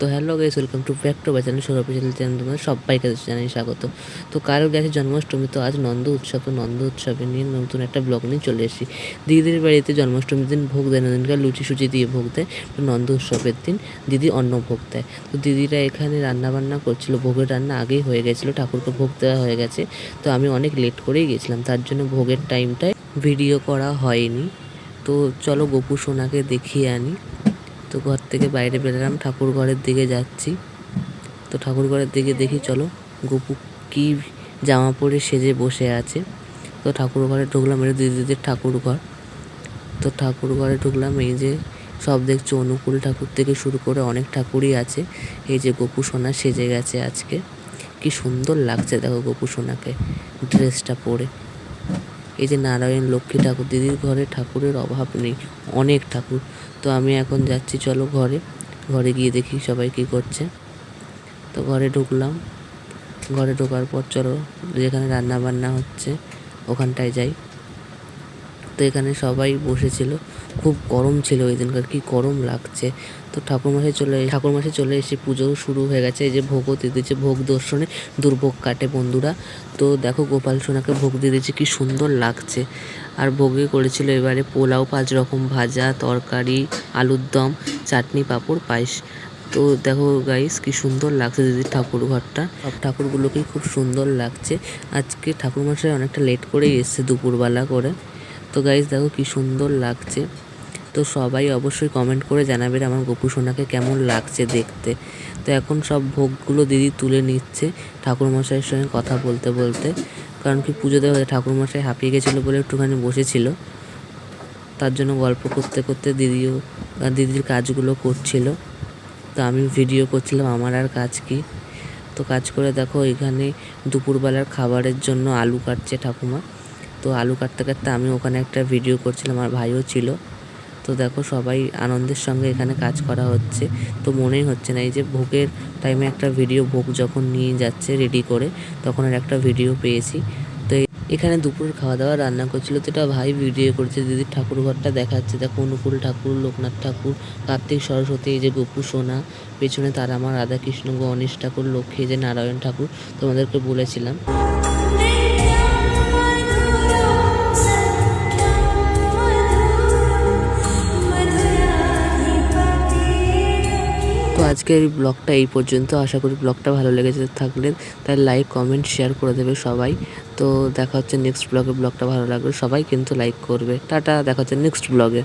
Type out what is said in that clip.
তো hello guys welcome to back to channel Sourav channel channel তোমাদের সবাইকে জানাই স্বাগত। তো কাল গেছে জন্মাষ্টমী, তো আজ নন্দ উৎসব, তো নন্দ উৎসবে নিয়ে নতুন একটা ব্লগ নিয়ে চলে এসেছি। দিদিদের বাড়িতে জন্মাষ্টমীর দিন ভোগ দেয় দিনকার লুচি সুচি দিয়ে ভোগ দেয়, তো নন্দ উৎসবের দিন দিদি অন্ন ভোগ দেয়। তো দিদিরা এখানে রান্না বান্না করছিল, ভোগের রান্না আগেই হয়ে গেছিল, ঠাকুরকে ভোগ দেওয়া হয়ে গেছে। তো আমি অনেক লেট করেই গেছিলাম, তার জন্য ভোগের টাইমটায় ভিডিও করা হয়নি। তো চলো গোপু সোনাকে দেখিয়ে আনি। তো ঘর থেকে বাইরে বেরোলাম, ঠাকুর ঘরের দিকে যাচ্ছি। তো ঠাকুর ঘরের দিকে দেখি, চলো গোপু কি জামা পরে সেজে বসে আছে। তো ঠাকুর ঘরে ঢুকলাম এটা দিদির ঠাকুর ঘর। তো ঠাকুর ঘরে ঢুকলাম, এই যে সব দেখছি, অনুকূল ঠাকুর থেকে শুরু করে অনেক ঠাকুরই আছে। এই যে গোপু সোনা সেজে গেছে আজকে। কি সুন্দর লাগছে দেখো গোপু সোনাকে ড্রেসটা পরে। এই যে নারায়ণ লক্ষ্মী ঠাকুর, দিদির ঘরে ঠাকুরের অভাব নেই, অনেক ঠাকুর। তো আমি এখন যাচ্ছি, চলো ঘরে। ঘরে গিয়ে দেখি সবাই কী করছে। তো ঘরে ঢুকলাম। ঘরে ঢোকার পর চলো, যেখানে রান্না বান্না হচ্ছে, ওখানটায় যাই। তো এখানে সবাই বসেছিল। খুব গরম ছিল ওই দিনকার, কি গরম লাগছে। তো ঠাকুরমশাই চলে ঠাকুরমশাই চলে এসে পুজোও শুরু হয়ে গেছে। এই যে ভোগও দিয়ে দিচ্ছে ভোগ দর্শনে দুর্ভোগ কাটে বন্ধুরা। তো দেখো গোপাল সোনাকে ভোগ দিয়ে দিচ্ছে কি সুন্দর লাগছে। আর ভোগে করেছিল এবারে পোলাও, পাঁচ রকম ভাজা, তরকারি, আলুর দম, চাটনি, পাঁপড়, পায়েস। তো দেখো গাইস কি সুন্দর লাগছে দিদির ঠাকুর ঘরটা। সব ঠাকুরগুলোকেই খুব সুন্দর লাগছে। আজকে ঠাকুরমশাই অনেকটা লেট করেই এসছে দুপুরবেলা করে। তো গাইস দেখো কি সুন্দর লাগছে। তো সবাই অবশ্যই কমেন্ট করে জানাবেন আমার গোপু সোনাকে কেমন লাগছে দেখতে। তো এখন সব ভোগগুলো দিদি তুলে নিচ্ছে ঠাকুরমশাইয়ের সঙ্গে কথা বলতে বলতে। কারণ কি পুজো দেওয়া ঠাকুরমশাই হাঁপিয়ে গেছিল বলে একটুখানি বসেছিল। তার জন্য গল্প করতে করতে দিদিও, দিদির কাজগুলো করছিল। তো আমি ভিডিও করছিলাম, আমার আর কাজ কি? তো কাজ করে দেখো এখানে দুপুরবেলার খাবারের জন্য আলু কাটছে ঠাকুমা। তো আলু কাটতে কাটতে আমি ওখানে একটা ভিডিও করছিলাম আর ভাইও ছিল। তো দেখো সবাই আনন্দের সঙ্গে এখানে কাজ করা হচ্ছে। তো মনেই হচ্ছে না, এই যে ভোগের টাইমে একটা ভিডিও ভোগ যখন নিয়ে যাচ্ছে রেডি করে, তখন আর একটা ভিডিও পেয়েছি। তো এখানে দুপুরের খাওয়া দাওয়া রান্না করছিল, তো এটা ভাই ভিডিও করছে দিদির ঠাকুর ঘরটা দেখাচ্ছে। দেখো অনুকূল ঠাকুর, লোকনাথ ঠাকুর, কার্তিক সরস্বতী, এই যে গোপু সোনা, পেছনে তারা আমার রাধাকৃষ্ণ গণেশ ঠাকুর, লক্ষ্মী যে নারায়ণ ঠাকুর, তোমাদেরকে বলেছিলাম। আজকের এই ব্লগটা এই পর্যন্ত। আশা করি ব্লগটা ভালো লেগেছে থাকলে তাই লাইক কমেন্ট শেয়ার করে দেবে সবাই। তো দেখা হচ্ছে নেক্সট ব্লগে ব্লগটা ভালো লাগবে সবাই কিন্তু লাইক করবে। টাটা, দেখা হচ্ছে নেক্সট ব্লগে